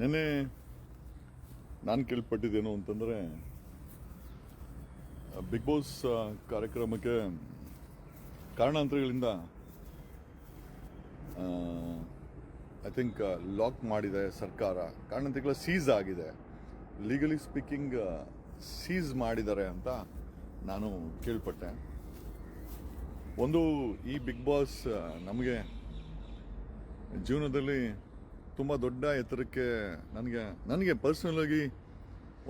ನೆನ್ನೆ ನಾನು ಕೇಳ್ಪಟ್ಟಿದ್ದೇನು ಅಂತಂದರೆ ಬಿಗ್ ಬಾಸ್ ಕಾರ್ಯಕ್ರಮಕ್ಕೆ ಕಾರಣಾಂತರಗಳಿಂದ ಐ ಥಿಂಕ್ ಲಾಕ್ ಮಾಡಿದೆ ಸರ್ಕಾರ. ಕಾರಣಾಂತರಗಳ ಸೀಸ್ ಆಗಿದೆ. ಲೀಗಲಿ ಸ್ಪೀಕಿಂಗ್ ಸೀಸ್ ಮಾಡಿದ್ದಾರೆ ಅಂತ ನಾನು ಕೇಳ್ಪಟ್ಟೆ. ಒಂದು ಈ ಬಿಗ್ ಬಾಸ್ ನಮಗೆ ಜೀವನದಲ್ಲಿ ತುಂಬ ದೊಡ್ಡ ಎತ್ತರಕ್ಕೆ ನನಗೆ ನನಗೆ ಪರ್ಸ್ನಲಾಗಿ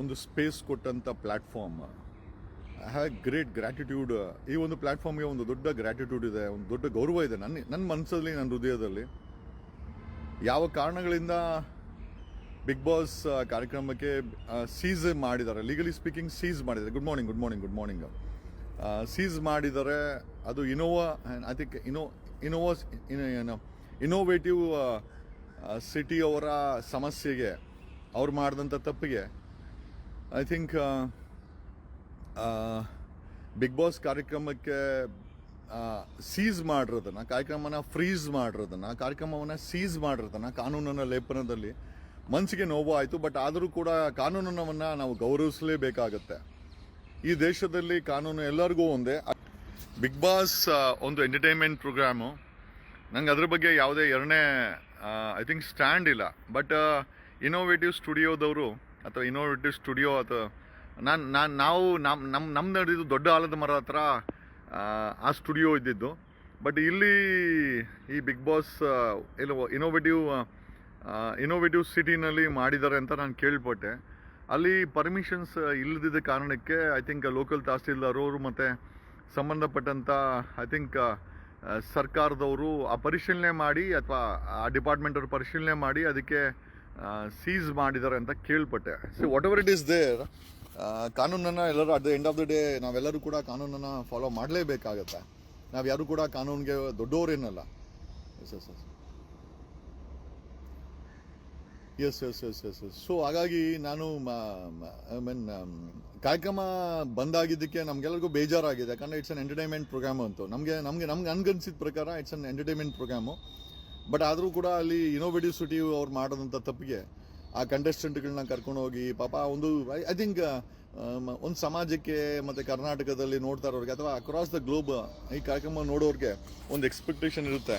ಒಂದು ಸ್ಪೇಸ್ ಕೊಟ್ಟಂಥ platform I have great gratitude ಈ ಒಂದು ಪ್ಲ್ಯಾಟ್ಫಾರ್ಮ್ಗೆ ಒಂದು ದೊಡ್ಡ ಗ್ರ್ಯಾಟಿಟ್ಯೂಡ್ ಇದೆ, ಒಂದು ದೊಡ್ಡ ಗೌರವ ಇದೆ ನನ್ನ ನನ್ನ ಮನಸ್ಸಲ್ಲಿ, ನನ್ನ ಹೃದಯದಲ್ಲಿ. ಯಾವ ಕಾರಣಗಳಿಂದ ಬಿಗ್ ಬಾಸ್ ಕಾರ್ಯಕ್ರಮಕ್ಕೆ ಸೀಸ್ ಮಾಡಿದ್ದಾರೆ? ಲೀಗಲಿ ಸ್ಪೀಕಿಂಗ್ ಸೀಸ್ ಮಾಡಿದ್ದಾರೆ. Good morning good morning good morning seize ಮಾಡಿದರೆ ಅದು ಇನೋವಾ ಐ ಥಿಂಕ್ ಇನೋ ಇನೋವಾಸ್ ಏನು ಇನೋವೇಟಿವ್ ಸಿಟಿ ಅವರ ಸಮಸ್ಯೆಗೆ, ಅವ್ರು ಮಾಡಿದಂಥ ತಪ್ಪಿಗೆ ಐ ಥಿಂಕ್ ಬಿಗ್ ಬಾಸ್ ಕಾರ್ಯಕ್ರಮಕ್ಕೆ ಸೀಸ್ ಮಾಡಿರೋದನ್ನು, ಕಾರ್ಯಕ್ರಮನ ಫ್ರೀಸ್ ಮಾಡಿರೋದನ್ನು, ಕಾರ್ಯಕ್ರಮವನ್ನು ಸೀಸ್ ಮಾಡಿರೋದನ್ನು ಕಾನೂನನ್ನು ಲೇಪನದಲ್ಲಿ ಮನಸ್ಸಿಗೆ ನೋವು ಆಯಿತು ಬಟ್ ಆದರೂ ಕೂಡ ಕಾನೂನನ್ನು ನಾವು ಗೌರವಿಸಲೇಬೇಕಾಗತ್ತೆ. ಈ ದೇಶದಲ್ಲಿ ಕಾನೂನು ಎಲ್ಲರಿಗೂ ಒಂದೇ. ಬಿಗ್ ಬಾಸ್ ಒಂದು ಎಂಟರ್ಟೈನ್ಮೆಂಟ್ ಪ್ರೋಗ್ರಾಮು ನಂಗೆ ಅದ್ರ ಬಗ್ಗೆ ಯಾವುದೇ ಎರಡನೇ ಐ ಥಿಂಕ್ ಸ್ಟ್ಯಾಂಡ್ ಇಲ್ಲ. ಬಟ್ ಇನೋವೇಟಿವ್ ಸ್ಟುಡಿಯೋದವರು ಅಥವಾ ಇನೋವೇಟಿವ್ ಸ್ಟುಡಿಯೋ ಅಥವಾ ನಾನು ನಾನು ನಾವು ನಮ್ಮ ನಮ್ಮ ನಮ್ಮ ನಡೆದಿದ್ದು ದೊಡ್ಡ ಆಲದ ಮರ ಹತ್ರ ಆ, ಸ್ಟುಡಿಯೋ ಇದ್ದಿದ್ದು. ಬಟ್ ಇಲ್ಲಿ ಈ ಬಿಗ್ ಬಾಸ್ ಇಲ್ಲ ಇನೋವೇಟಿವ್ ಇನೋವೇಟಿವ್ ಸಿಟಿನಲ್ಲಿ ಮಾಡಿದ್ದಾರೆ ಅಂತ ನಾನು ಕೇಳ್ಪಟ್ಟೆ. ಅಲ್ಲಿ ಪರ್ಮಿಷನ್ಸ್ ಇಲ್ಲದಿದ್ದ ಕಾರಣಕ್ಕೆ ಐ ಥಿಂಕ್ ಲೋಕಲ್ ತಹಸೀಲ್ದಾರವರು ಮತ್ತು ಸಂಬಂಧಪಟ್ಟಂಥ ಐ ಥಿಂಕ್ ಸರ್ಕಾರದವರು ಆ ಪರಿಶೀಲನೆ ಮಾಡಿ ಅಥವಾ ಆ ಡಿಪಾರ್ಟ್ಮೆಂಟ್ ಅವರು ಪರಿಶೀಲನೆ ಮಾಡಿ ಅದಕ್ಕೆ ಸೀಸ್ ಮಾಡಿದ್ದಾರೆ ಅಂತ ಕೇಳ್ಪಟ್ಟೆ. So whatever it is there ಕಾನೂನನ್ನು ಎಲ್ಲರೂ at the end of the day ನಾವೆಲ್ಲರೂ ಕೂಡ ಕಾನೂನನ್ನು ಫಾಲೋ ಮಾಡಲೇಬೇಕಾಗತ್ತೆ. ನಾವು ಯಾರು ಕೂಡ ಕಾನೂನಿಗೆ ದೊಡ್ಡವರೇನಲ್ಲ yes yes yes yes yes yes yes yes so ಹಾಗಾಗಿ ನಾನು ಐ ಮೀನ್ ಕಾರ್ಯಕ್ರಮ ಬಂದಾಗಿದ್ದಕ್ಕೆ ನಮ್ಗೆಲ್ಲರಿಗೂ ಬೇಜಾರಾಗಿದೆ. ಯಾಕಂದರೆ ಇಟ್ಸ್ ಅನ್ ಎಂಟರ್ಟೈನ್ಮೆಂಟ್ ಪ್ರೋಗ್ರಾಮ್ ಅಂತು. ನಮಗೆ ನಮಗೆ, ನಮ್ಗೆ ಅನ್ಗನ್ಸಿದ ಪ್ರಕಾರ it's an entertainment program but ಆದರೂ ಕೂಡ ಅಲ್ಲಿ ಇನೋವೇಟಿವ್ ಸಿಟಿ ಅವ್ರು ಮಾಡೋದಂಥ ತಪ್ಪಿಗೆ ಆ ಕಂಟೆಸ್ಟೆಂಟ್ಗಳನ್ನ ಕರ್ಕೊಂಡು ಹೋಗಿ, ಪಾಪ ಒಂದು ಐ ಥಿಂಕ್ ಒಂದು ಸಮಾಜಕ್ಕೆ ಮತ್ತು ಕರ್ನಾಟಕದಲ್ಲಿ ನೋಡ್ತಾ ಇರೋರಿಗೆ ಅಥವಾ ಅಕ್ರಾಸ್ ದ ಗ್ಲೋಬ್ ಈ ಕಾರ್ಯಕ್ರಮ ನೋಡೋರಿಗೆ ಒಂದು ಎಕ್ಸ್ಪೆಕ್ಟೇಷನ್ ಇರುತ್ತೆ.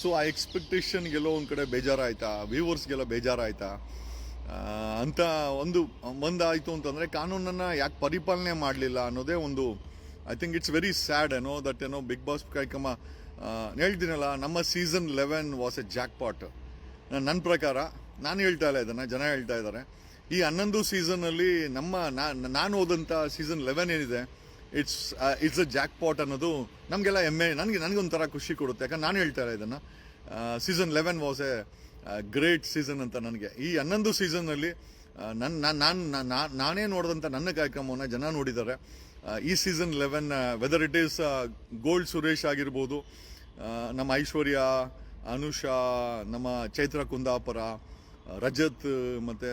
ಸೊ ಆ ಎಕ್ಸ್ಪೆಕ್ಟೇಷನ್ಗೆಲ್ಲೋ ಒಂದು ಕಡೆ ಬೇಜಾರಾಯ್ತಾ? ವ್ಯೂವರ್ಸ್ಗೆಲ್ಲ ಬೇಜಾರಾಯ್ತಾ? ಅಂತ ಒಂದು, ಒಂದಾಯಿತು ಅಂತಂದರೆ ಕಾನೂನನ್ನು ಯಾಕೆ ಪರಿಪಾಲನೆ ಮಾಡಲಿಲ್ಲ ಅನ್ನೋದೇ ಒಂದು I think it's very sad ಏನೋ ದಟ್ ಏನೋ ಬಿಗ್ ಬಾಸ್ ಕಾರ್ಯಕ್ರಮ ಹೇಳ್ತೀನಲ್ಲ, ನಮ್ಮ season eleven was a jackpot ನನ್ನ ಪ್ರಕಾರ ನಾನು ಹೇಳ್ತಾ ಇಲ್ಲ ಇದನ್ನು, ಜನ ಹೇಳ್ತಾ ಇದ್ದಾರೆ. ಈ ಹನ್ನೊಂದು ಸೀಸನಲ್ಲಿ ನಮ್ಮ ನಾನು ಓದಂಥ ಸೀಸನ್ ಲೆವೆನ್ ಏನಿದೆ it's it's a jackpot ಅನ್ನೋದು ನಮಗೆಲ್ಲ ಹೆಮ್ಮೆ, ನನಗೆ, ನನಗೊಂಥರ ಖುಷಿ ಕೊಡುತ್ತೆ. ಯಾಕಂದ್ರೆ ನಾನು ಹೇಳ್ತಾ ಇಲ್ಲ ಇದನ್ನು. Season eleven was a great season ಅಂತ ನನಗೆ. ಈ ಹನ್ನೊಂದು ಸೀಸನ್ನಲ್ಲಿ ನನ್ನ ನಾನು ನಾನೇ ನೋಡಿದಂಥ ನನ್ನ ಕಾರ್ಯಕ್ರಮವನ್ನು ಜನ ನೋಡಿದ್ದಾರೆ. ಈ season eleven whether it is gold Suresh ಆಗಿರ್ಬೋದು ನಮ್ಮ ಐಶ್ವರ್ಯ, ಅನುಷಾ, ನಮ್ಮ ಚೈತ್ರ ಕುಂದಾಪುರ ರಜತ್ ಮತ್ತು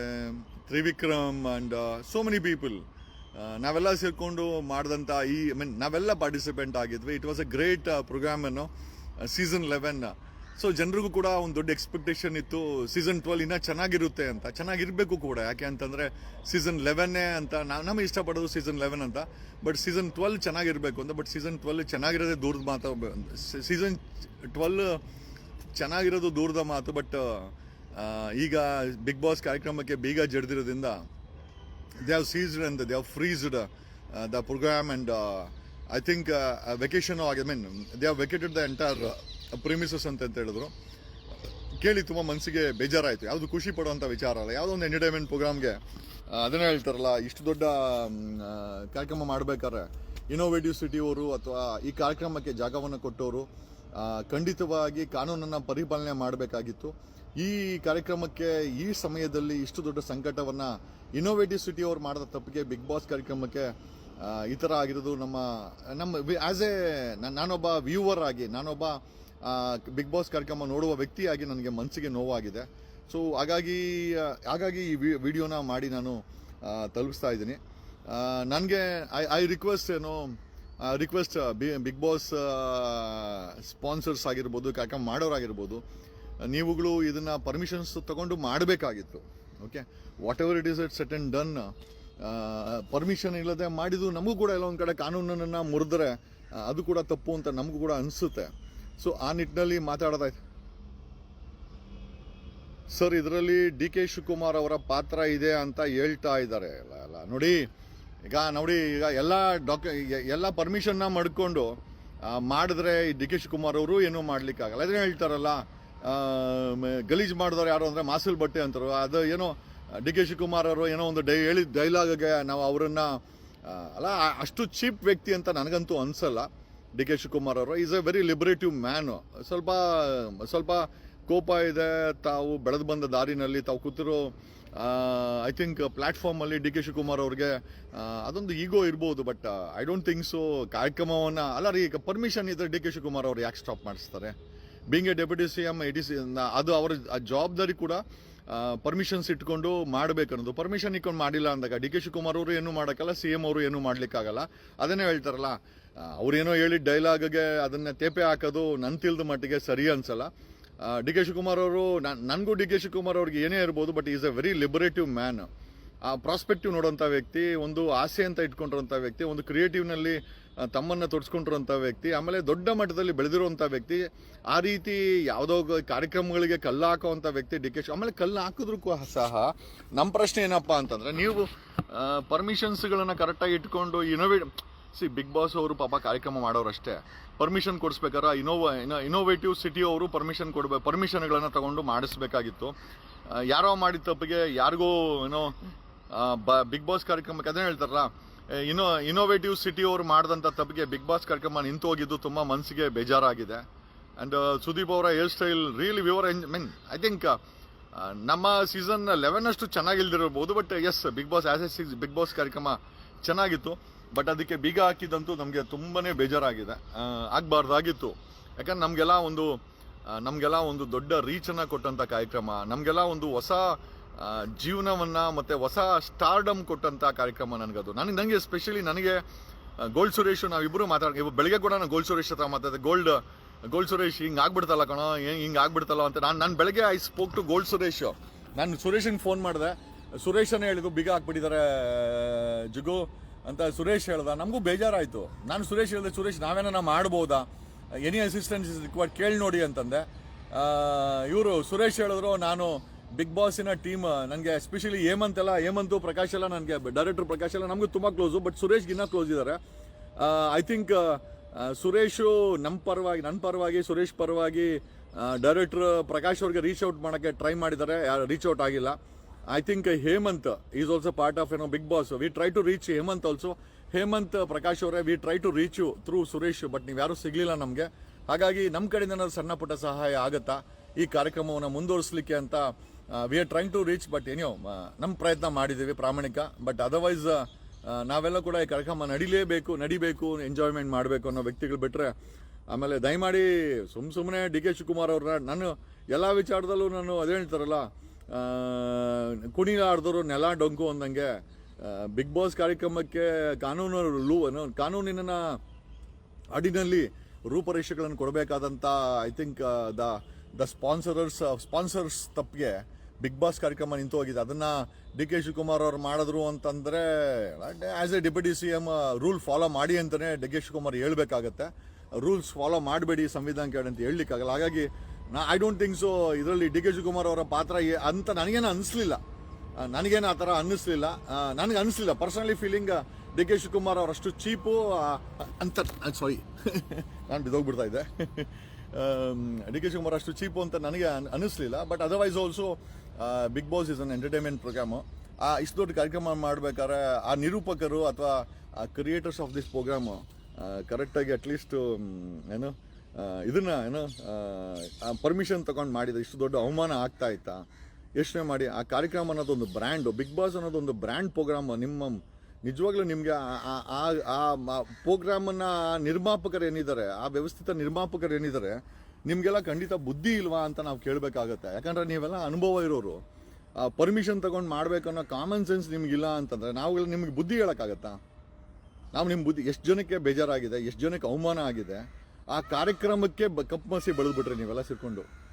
Trivikram and so many people ನಾವೆಲ್ಲ ಸೇರಿಕೊಂಡು ಮಾಡಿದಂಥ ಈ ಐ ಮೀನ್ ನಾವೆಲ್ಲ participant ಆಗಿದ್ವಿ. It was a great programme ಅನ್ನೋ ಸೀಸನ್ ಲೆವೆನ್ ಸೊ ಜನರಿಗೂ ಕೂಡ ಒಂದು ದೊಡ್ಡ ಎಕ್ಸ್ಪೆಕ್ಟೇಷನ್ ಇತ್ತು. ಸೀಸನ್ ಟ್ವೆಲ್ ಇನ್ನೂ ಚೆನ್ನಾಗಿರುತ್ತೆ ಅಂತ. ಚೆನ್ನಾಗಿರಬೇಕು ಕೂಡ. ಯಾಕೆ ಅಂತಂದರೆ ಸೀಸನ್ ಲೆವೆನ್ನೇ ಅಂತ ನಾವು ನಮಗೆ ಇಷ್ಟಪಡೋದು ಸೀಸನ್ ಲೆವೆನ್ ಅಂತ. ಬಟ್ ಸೀಸನ್ ಟ್ವೆಲ್ ಚೆನ್ನಾಗಿರಬೇಕು ಅಂತ. ಬಟ್ ಸೀಸನ್ ಟ್ವೆಲ್ ಚೆನ್ನಾಗಿರೋದೇ ದೂರದ ಮಾತು. ಸೀಸನ್ ಟ್ವೆಲ್ ಚೆನ್ನಾಗಿರೋದು ದೂರದ ಮಾತು. ಬಟ್ ಈಗ ಬಿಗ್ ಬಾಸ್ ಕಾರ್ಯಕ್ರಮಕ್ಕೆ ಬೀಗ ಜಡ್ದಿರೋದ್ರಿಂದ they have ceased and they have freezed the programme and I think vacation ಆಗಿ I mean they have vacated the entire premises ಅಂತ ಅಂತ ಹೇಳಿದ್ರು. ಕೇಳಿ ತುಂಬ ಮನಸ್ಸಿಗೆ ಬೇಜಾರಾಯಿತು. ಯಾವುದು ಖುಷಿ ಪಡುವಂಥ ವಿಚಾರ ಅಲ್ಲ. ಯಾವುದೋ ಒಂದು ಎಂಟರ್ಟೈನ್ಮೆಂಟ್ ಪ್ರೋಗ್ರಾಮ್ಗೆ ಅದನ್ನು ಹೇಳ್ತಾರಲ್ಲ, ಇಷ್ಟು ದೊಡ್ಡ ಕಾರ್ಯಕ್ರಮ ಮಾಡಬೇಕಾದ್ರೆ ಇನೋವೇಟಿವ್ ಸಿಟಿಯವರು ಅಥವಾ ಈ ಕಾರ್ಯಕ್ರಮಕ್ಕೆ ಜಾಗವನ್ನು ಕೊಟ್ಟವರು ಖಂಡಿತವಾಗಿ ಕಾನೂನನ್ನು ಪರಿಪಾಲನೆ ಮಾಡಬೇಕಾಗಿತ್ತು. ಈ ಕಾರ್ಯಕ್ರಮಕ್ಕೆ ಈ ಸಮಯದಲ್ಲಿ ಇಷ್ಟು ದೊಡ್ಡ ಸಂಕಟವನ್ನು ಇನೋವೇಟಿವ್ ಸಿಟಿ ಅವ್ರು ಮಾಡಿದ ತಪ್ಪಿಗೆ ಬಿಗ್ ಬಾಸ್ ಕಾರ್ಯಕ್ರಮಕ್ಕೆ ಈ ಥರ ಆಗಿರೋದು ನಮ್ಮ ನಮ್ಮ ಆ್ಯಸ್ ಎ ನಾನೊಬ್ಬ ವ್ಯೂವರ್ ಆಗಿ, ನಾನೊಬ್ಬ ಬಿಗ್ ಬಾಸ್ ಕಾರ್ಯಕ್ರಮ ನೋಡುವ ವ್ಯಕ್ತಿಯಾಗಿ ನನಗೆ ಮನಸ್ಸಿಗೆ ನೋವಾಗಿದೆ. ಸೊ ಹಾಗಾಗಿ ಹಾಗಾಗಿ ಈ ವಿಡಿಯೋನ ಮಾಡಿ ನಾನು ತಲುಪಿಸ್ತಾ ಇದ್ದೀನಿ. ನನಗೆ ಐ ಐ ರಿಕ್ವೆಸ್ಟ್ ಏನು ರಿಕ್ವೆಸ್ಟ್ ಬಿಗ್ ಬಾಸ್ ಸ್ಪಾನ್ಸರ್ಸ್ ಆಗಿರ್ಬೋದು, ಕಾರ್ಯಕ್ರಮ ಮಾಡೋರಾಗಿರ್ಬೋದು ನೀವುಗಳು ಇದನ್ನು ಪರ್ಮಿಷನ್ಸ್ ತಗೊಂಡು ಮಾಡಬೇಕಾಗಿತ್ತು okay whatever it is it set and done permission ಇಲ್ಲದೆ ಮಾಡಿದ್ದು ನಮಗೂ ಕೂಡ ಎಲ್ಲ ಒಂದು ಕಡೆ ಕಾನೂನನ್ನು ಮುರಿದ್ರೆ ಅದು ಕೂಡ ತಪ್ಪು ಅಂತ ನಮಗೂ ಕೂಡ ಅನಿಸುತ್ತೆ. ಸೊ ಆ ನಿಟ್ಟಿನಲ್ಲಿ ಮಾತಾಡೋದಾಯ್ತು. ಸರ್ ಇದರಲ್ಲಿ ಡಿ ಕೆ ಶಿವಕುಮಾರ್ ಅವರ ಪಾತ್ರ ಇದೆ ಅಂತ ಹೇಳ್ತಾ ಇದ್ದಾರೆ. ಅಲ್ಲ, ನೋಡಿ ಈಗ ನೋಡಿ, ಈಗ ಎಲ್ಲ ಡಾಕ್ ಎಲ್ಲ ಪರ್ಮಿಷನ್ನ ಮಡ್ಕೊಂಡು ಮಾಡಿದ್ರೆ ಡಿ ಕೆ ಶಿವಕುಮಾರ್ ಅವರು ಏನೂ ಮಾಡಲಿಕ್ಕಾಗಲ್ಲ. ಅದನ್ನೇ ಹೇಳ್ತಾರಲ್ಲ ಗಲೀಜ್ ಮಾಡಿದವ್ರು ಯಾರು ಅಂದರೆ ಮಾಸಲ್ ಬಟ್ಟೆ ಅಂತಾರೆ. ಅದು ಏನೋ ಡಿ ಕೆ ಶಿವಕುಮಾರ್ ಅವರು ಏನೋ ಒಂದು ಡೈ, ಹೇಳಿದ ಡೈಲಾಗ್ಗೆ ನಾವು ಅವರನ್ನು ಅಲ್ಲ ಅಷ್ಟು ಚೀಪ್ ವ್ಯಕ್ತಿ ಅಂತ ನನಗಂತೂ ಅನಿಸಲ್ಲ ಡಿ ಕೆ ಶಿವಕುಮಾರ್ ಅವರು. Is a very liberative man ಸ್ವಲ್ಪ ಸ್ವಲ್ಪ ಕೋಪ ಇದೆ, ತಾವು ಬೆಳೆದು ಬಂದ ದಾರಿನಲ್ಲಿ ತಾವು ಕೂತಿರೋ ಐ ಥಿಂಕ್ ಪ್ಲ್ಯಾಟ್ಫಾರ್ಮಲ್ಲಿ ಡಿ ಕೆ ಶಿವಕುಮಾರ್ ಅವ್ರಿಗೆ ಅದೊಂದು ಈಗೋ ಇರ್ಬೋದು but I don't think so ಕಾರ್ಯಕ್ರಮವನ್ನು, ಅಲ್ಲ ರೀ, ಈಗ ಪರ್ಮಿಷನ್ ಇದ್ದರೆ ಡಿ ಕೆ ಶಿವಕುಮಾರ್ ಅವ್ರು ಯಾಕೆ ಸ್ಟಾಪ್ ಮಾಡಿಸ್ತಾರೆ? Being a deputy C M E D C ಅದು ಅವರ ಜವಾಬ್ದಾರಿ ಕೂಡ ಪರ್ಮಿಷನ್ಸ್ ಇಟ್ಕೊಂಡು ಮಾಡಬೇಕನ್ನೋದು ಪರ್ಮಿಷನ್ ಇಟ್ಕೊಂಡು ಮಾಡಿಲ್ಲ ಅಂದಾಗ ಡಿ ಕೆ ಶಿವಕುಮಾರ್ ಅವರು ಏನೂ ಮಾಡೋಕ್ಕಲ್ಲ ಸಿ ಎಂ ಅವರು ಏನೂ ಮಾಡ್ಲಿಕ್ಕಾಗಲ್ಲ. ಅದನ್ನೇ ಹೇಳ್ತಾರಲ್ಲ ಅವ್ರೇನೋ ಹೇಳಿದ ಡೈಲಾಗ್ಗೆ ಅದನ್ನ ತೇಪೆ ಹಾಕೋದು ನನ್ನ ತಿಳಿದ ಮಟ್ಟಿಗೆ ಸರಿ ಅನ್ಸಲ್ಲ. ಡಿ ಕೆ ಶಿವಕುಮಾರ್ ಅವರು ನನಗೂ ಡಿ ಕೆ ಶಿವಕುಮಾರ್ ಅವ್ರಿಗೆ ಏನೇ ಇರ್ಬೋದು but is a very liberative man ಆ ಪ್ರಾಸ್ಪೆಕ್ಟಿವ್ ನೋಡೋಂಥ ವ್ಯಕ್ತಿ, ಒಂದು ಆಸೆ ಅಂತ ಇಟ್ಕೊಂಡಿರೋಂಥ ವ್ಯಕ್ತಿ, ಒಂದು ಕ್ರಿಯೇಟಿವ್ನಲ್ಲಿ ತಮ್ಮನ್ನು ತೊಡಸ್ಕೊಂಡಿರೋಂಥ ವ್ಯಕ್ತಿ, ಆಮೇಲೆ ದೊಡ್ಡ ಮಟ್ಟದಲ್ಲಿ ಬೆಳೆದಿರುವಂಥ ವ್ಯಕ್ತಿ, ಆ ರೀತಿ ಯಾವುದೋ ಕಾರ್ಯಕ್ರಮಗಳಿಗೆ ಕಲ್ಲು ಹಾಕೋವಂಥ ವ್ಯಕ್ತಿ ಡಿ ಕೆ ಆಮೇಲೆ ಕಲ್ಲು ಹಾಕಿದ್ರು ಸಹ ನಮ್ಮ ಪ್ರಶ್ನೆ ಏನಪ್ಪ ಅಂತಂದರೆ, ನೀವು ಪರ್ಮಿಷನ್ಸ್ಗಳನ್ನು ಕರೆಕ್ಟಾಗಿ ಇಟ್ಕೊಂಡು ಇನೋವೇಟ್ ಸಿ ಬಿಗ್ ಬಾಸ್ ಅವರು ಪಾಪ ಕಾರ್ಯಕ್ರಮ ಮಾಡೋರಷ್ಟೇ. ಪರ್ಮಿಷನ್ ಕೊಡಿಸ್ಬೇಕಾರ ಇನೋವ ಇನೋವೇಟಿವ್ ಸಿಟಿ ಅವರು ಪರ್ಮಿಷನ್ ಕೊಡಬೇಕು ಪರ್ಮಿಷನ್ಗಳನ್ನು ತಗೊಂಡು ಮಾಡಿಸ್ಬೇಕಾಗಿತ್ತು. ಯಾರೋ ಮಾಡಿದ ತಪ್ಪಿಗೆ ಯಾರಿಗೂ ಏನೋ ಬ ಬಿಗ್ ಬಾಸ್ ಕಾರ್ಯಕ್ರಮಕ್ಕೆ ಅದೇ ಹೇಳ್ತಾರಲ್ಲ ಇನೋ ಇನೋವೇಟಿವ್ ಸಿಟಿ ಅವರು ಮಾಡಿದಂಥ ತಪ್ಪಿಗೆ ಬಿಗ್ ಬಾಸ್ ಕಾರ್ಯಕ್ರಮ ನಿಂತು ಹೋಗಿದ್ದು ತುಂಬ ಮನಸ್ಸಿಗೆ ಬೇಜಾರಾಗಿದೆ. ಆ್ಯಂಡ್ ಸುದೀಪ್ ಅವರ ಹೇರ್ ಸ್ಟೈಲ್ ರಿಯಲಿ ವಿವರ್ ಎಂಜ್ ಮೀನ್ ಐ ಥಿಂಕ್ ನಮ್ಮ ಸೀಸನ್ ಲೆವೆನ್ ಅಷ್ಟು ಚೆನ್ನಾಗಿಲ್ದಿರ್ಬೋದು but as Bigg Boss as a Bigg Boss ಕಾರ್ಯಕ್ರಮ ಚೆನ್ನಾಗಿತ್ತು. ಬಟ್ ಅದಕ್ಕೆ ಬೀಗ ಹಾಕಿದಂತೂ ನಮಗೆ ತುಂಬಾನೇ ಬೇಜಾರಾಗಿದೆ. ಆಗಬಾರ್ದಾಗಿತ್ತು. ಯಾಕಂದ್ರೆ ನಮಗೆಲ್ಲ ಒಂದು ನಮಗೆಲ್ಲ ಒಂದು ದೊಡ್ಡ ರೀಚನ್ನು ಕೊಟ್ಟಂಥ ಕಾರ್ಯಕ್ರಮ, ನಮಗೆಲ್ಲ ಒಂದು ಹೊಸ ಜೀವನವನ್ನು ಮತ್ತು ಹೊಸ ಸ್ಟಾರ್ಡಮ್ ಕೊಟ್ಟಂಥ ಕಾರ್ಯಕ್ರಮ ನನಗದು. ನನಗೆ ನನಗೆ ಸ್ಪೆಷಲಿ ನನಗೆ ಗೋಲ್ಡ್ ಸುರೇಶ್ ನಾವಿಬ್ಬರು ಮಾತಾಡ್ತೀವಿ ಇವಾಗ ಬೆಳಗ್ಗೆ ಕೂಡ ನಾನು ಗೋಲ್ಡ್ ಸುರೇಶ್ ಹತ್ರ ಮಾತಾಡಿದೆ. ಗೋಲ್ಡ್ ಗೋಲ್ಡ್ ಸುರೇಶ್ ಹಿಂಗೆ ಆಗ್ಬಿಡ್ತಲ್ಲ ಕಣೋ ಏನು ಹಿಂಗೆ ಆಗ್ಬಿಡ್ತಲ್ಲ ಅಂತ ನಾನು ನಾನು ಬೆಳಗ್ಗೆ I spoke to gold Suresh. ನಾನು ಸುರೇಶನ್ಗೆ ಫೋನ್ ಮಾಡಿದೆ. ಸುರೇಶನೇ ಹೇಳಿದ್ರು ಬಿಗ ಹಾಕ್ಬಿಟ್ಟಿದ್ದಾರೆ ಜುಗು. ಅಂತ ಸುರೇಶ್ ಹೇಳ್ದ, ನಮಗೂ ಬೇಜಾರಾಯಿತು. ನಾನು ಸುರೇಶ್ ಹೇಳಿದೆ, ಸುರೇಶ್ ನಾವೇನ ಮಾಡ್ಬೋದಾ? ಎನಿ ಅಸಿಸ್ಟೆನ್ಸ್ ಇಸ್ ರಿಕ್ವೈರ್ಡ್ ಕೇಳಿ ನೋಡಿ ಅಂತಂದೆ. ಇವರು ಸುರೇಶ್ ಹೇಳಿದ್ರು, ನಾನು ಬಿಗ್ ಬಾಸಿನ ಟೀಮ್ ನನಗೆ ಎಸ್ಪೆಷಲಿ ಹೇಮಂತ್ ಎಲ್ಲ, ಹೇಮಂತು, ಪ್ರಕಾಶ್ ಎಲ್ಲ ನನಗೆ ಡೈರೆಕ್ಟರ್ ಪ್ರಕಾಶ್ ಎಲ್ಲ ನಮಗೂ ತುಂಬ ಕ್ಲೋಸು ಬಟ್ ಸುರೇಶ್ಗೆ ಇನ್ನೂ ಕ್ಲೋಸ್ ಇದ್ದಾರೆ ಐ ಥಿಂಕ್ ಸುರೇಶು ನಮ್ಮ ಪರವಾಗಿ ನನ್ನ ಪರವಾಗಿ, ಸುರೇಶ್ ಪರವಾಗಿ ಡೈರೆಕ್ಟ್ರ್ ಪ್ರಕಾಶ್ ಅವ್ರಿಗೆ ರೀಚ್ ಔಟ್ ಮಾಡೋಕ್ಕೆ ಟ್ರೈ ಮಾಡಿದ್ದಾರೆ. ರೀಚ್ ಔಟ್ ಆಗಿಲ್ಲ. I think Hemanth is also part of ಏನೋ Bigg Boss we try to reach Hemanth also Hemanth Prakash ಅವರೇ we try to reach you through Suresh but ನೀವು ಯಾರೂ ಸಿಗಲಿಲ್ಲ ನಮಗೆ. ಹಾಗಾಗಿ ನಮ್ಮ ಕಡೆಯಿಂದ ಏನಾದ್ರು ಸಣ್ಣ ಪುಟ್ಟ ಸಹಾಯ ಆಗುತ್ತಾ? ಈ ಕಾರ್ಯಕ್ರಮವನ್ನು ಮುಂದುವರಿಸಲಿಕ್ಕೆ ಅಂತ we are trying to reach but ಏನೋ ನಮ್ಮ ಪ್ರಯತ್ನ ಮಾಡಿದ್ದೀವಿ ಪ್ರಾಮಾಣಿಕ. ಬಟ್ ಅದರ್ವೈಸ್ ನಾವೆಲ್ಲ ಕೂಡ ಈ ಕಾರ್ಯಕ್ರಮ ನಡಿಲೇಬೇಕು, ನಡಿಬೇಕು ಎಂಜಾಯ್ಮೆಂಟ್ ಮಾಡಬೇಕು ಅನ್ನೋ ವ್ಯಕ್ತಿಗಳು ಬಿಟ್ಟರೆ ಆಮೇಲೆ ದಯಮಾಡಿ ಸುಮ್ಮ ಸುಮ್ಮನೆ ಡಿ ಕೆ ಶಿವಕುಮಾರ್ ಅವ್ರನ್ನ, ನಾನು ಎಲ್ಲ ವಿಚಾರದಲ್ಲೂ ನಾನು ಅದೇ ಹೇಳ್ತಾರಲ್ಲ ಆ, ಕುಣಿಲಾಡ್ದವರು ನೆಲ ಡೊಂಕು ಅಂದಂಗೆ ಬಿಗ್ ಬಾಸ್ ಕಾರ್ಯಕ್ರಮಕ್ಕೆ ಕಾನೂನು ಲೂ ಕಾನೂನಿನ ಅಡಿನಲ್ಲಿ ರೂಪರೇಷೆಗಳನ್ನು ಕೊಡಬೇಕಾದಂಥ I think the the sponsorers sponsors ತಪ್ಪಿಗೆ ಬಿಗ್ ಬಾಸ್ ಕಾರ್ಯಕ್ರಮ ನಿಂತು ಹೋಗಿದೆ. ಅದನ್ನು ಡಿ ಕೆ ಶಿವಕುಮಾರ್ ಅವ್ರು ಮಾಡಿದ್ರು ಅಂತಂದರೆ as a deputy C M rule follow ಮಾಡಿ ಅಂತಲೇ ಡಿ ಕೆ ಶಿವಕುಮಾರ್ ಹೇಳಬೇಕಾಗತ್ತೆ. ರೂಲ್ಸ್ ಫಾಲೋ ಮಾಡಬೇಡಿ ಸಂವಿಧಾನ ಕೇಳಿ ಅಂತ ಹೇಳಲಿಕ್ಕಾಗಲ್ಲ. ಹಾಗಾಗಿ ನಾ ಐ ಡೋಂಟ್ ಥಿಂಕ್ ಸೊ ಇದರಲ್ಲಿ ಡಿ ಕೆ ಶಿವಕುಮಾರ್ ಅವರ ಪಾತ್ರ ಅಂತ ನನಗೇನು ಅನಿಸ್ಲಿಲ್ಲ. ನನಗೇನು ಆ ಥರ ಅನ್ನಿಸ್ಲಿಲ್ಲ. ನನಗೆ ಅನಿಸ್ಲಿಲ್ಲ. Personally feeling D K Shivakumar ಅವರಷ್ಟು ಚೀಪು ಅಂತ ಸಾರಿ ನಾನು ಬಿದ್ದೋಗ್ಬಿಡ್ತಾ ಇದ್ದೆ. ಡಿ ಕೆ ಶಿವಕುಮಾರ್ ಅಷ್ಟು ಚೀಪು ಅಂತ ನನಗೆ ಅನ್- ಅನ್ನಿಸ್ಲಿಲ್ಲ but otherwise also Bigg Boss is an entertainment programme ಆ, ಇಷ್ಟು ದೊಡ್ಡ ಕಾರ್ಯಕ್ರಮ ಮಾಡಬೇಕಾದ್ರೆ ಆ ನಿರೂಪಕರು ಅಥವಾ ಕ್ರಿಯೇಟರ್ಸ್ ಆಫ್ ದಿಸ್ ಪ್ರೋಗ್ರಾಮು ಕರೆಕ್ಟಾಗಿ ಅಟ್ಲೀಸ್ಟ್ ಏನು ಇದನ್ನ ಏನು ಪರ್ಮಿಷನ್ ತಗೊಂಡು ಮಾಡಿದ ಇಷ್ಟು ದೊಡ್ಡ ಅವಮಾನ ಆಗ್ತಾ ಇತ್ತಾ? ಯೋಚನೆ ಮಾಡಿ, ಆ ಕಾರ್ಯಕ್ರಮ ಅನ್ನೋದೊಂದು ಬ್ರ್ಯಾಂಡು ಬಿಗ್ ಬಾಸ್ ಅನ್ನೋದೊಂದು ಬ್ರ್ಯಾಂಡ್ ಪ್ರೋಗ್ರಾಮ್ ನಿಮ್ಮ, ನಿಜವಾಗ್ಲೂ ನಿಮಗೆ ಆ ಪ್ರೋಗ್ರಾಮನ್ನು ನಿರ್ಮಾಪಕರು ಏನಿದ್ದಾರೆ, ಆ ವ್ಯವಸ್ಥಿತ ನಿರ್ಮಾಪಕರು ಏನಿದ್ದಾರೆ, ನಿಮಗೆಲ್ಲ ಖಂಡಿತ ಬುದ್ಧಿ ಇಲ್ವಾ ಅಂತ ನಾವು ಕೇಳಬೇಕಾಗತ್ತೆ. ಯಾಕಂದ್ರೆ ನೀವೆಲ್ಲ ಅನುಭವ ಇರೋರು. ಪರ್ಮಿಷನ್ ತಗೊಂಡು ಮಾಡ್ಬೇಕನ್ನೋ ಕಾಮನ್ ಸೆನ್ಸ್ ನಿಮಗಿಲ್ಲ ಅಂತಂದ್ರೆ ನಾವು ನಿಮಗೆ ಬುದ್ಧಿ ಹೇಳೋಕ್ಕಾಗತ್ತಾ? ನಾವು ನಿಮ್ಮ ಬುದ್ಧಿ, ಎಷ್ಟು ಜನಕ್ಕೆ ಬೇಜಾರಾಗಿದೆ, ಎಷ್ಟು ಜನಕ್ಕೆ ಅವಮಾನ ಆಗಿದೆ? ಆ ಕಾರ್ಯಕ್ರಮಕ್ಕೆ ಬ ಕಪ್ಪು ಮಸಿ ಬೆಳೆದ್ಬಿಟ್ರಿ ನೀವೆಲ್ಲ ಸೇರ್ಕೊಂಡು.